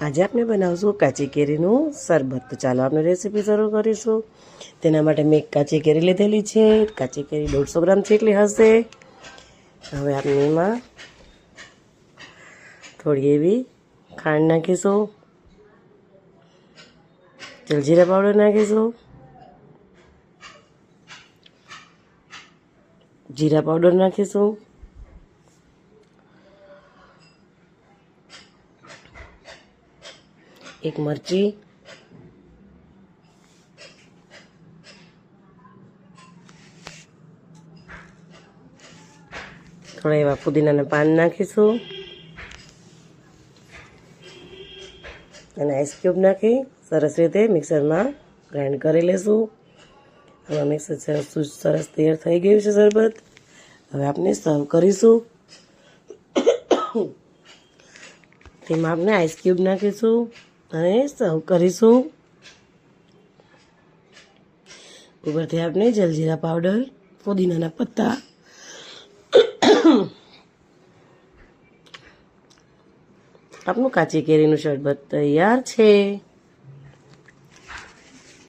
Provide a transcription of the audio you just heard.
આજે આપણે બનાવશું કાચી કેરીનું શરબત. તો ચાલો આપણે રેસીપી શરૂ કરીશું. તેના માટે મેં કાચી કેરી લીધેલી છે. કાચી કેરી દોઢસો ગ્રામ જેટલી હશે. હવે આપણે એમાં થોડી એવી ખાંડ નાખીશું. જલજીરા પાવડર નાખીશું. જીરા પાવડર નાખીશું. એક મરચી. થોડા એવા પુદીનાના પાન નાખીશું. અને આઈસ ક્યુબ નાખી સરસ રીતે મિક્સરમાં ગ્રાઇન્ડ કરી લેશું. હવે મિક્સર સરસ તૈયાર થઈ ગયું છે શરબત. હવે આપણે સર્વ કરીશું. તેમાં આપણે આઈસ ક્યુબ નાખીશું. અને સર્વ કરીશું. ઉપરથી આપણે જલજીરા પાવડર પુદીનાના પત્તા આપણું કાચી કેરીનું શરબત તૈયાર છે.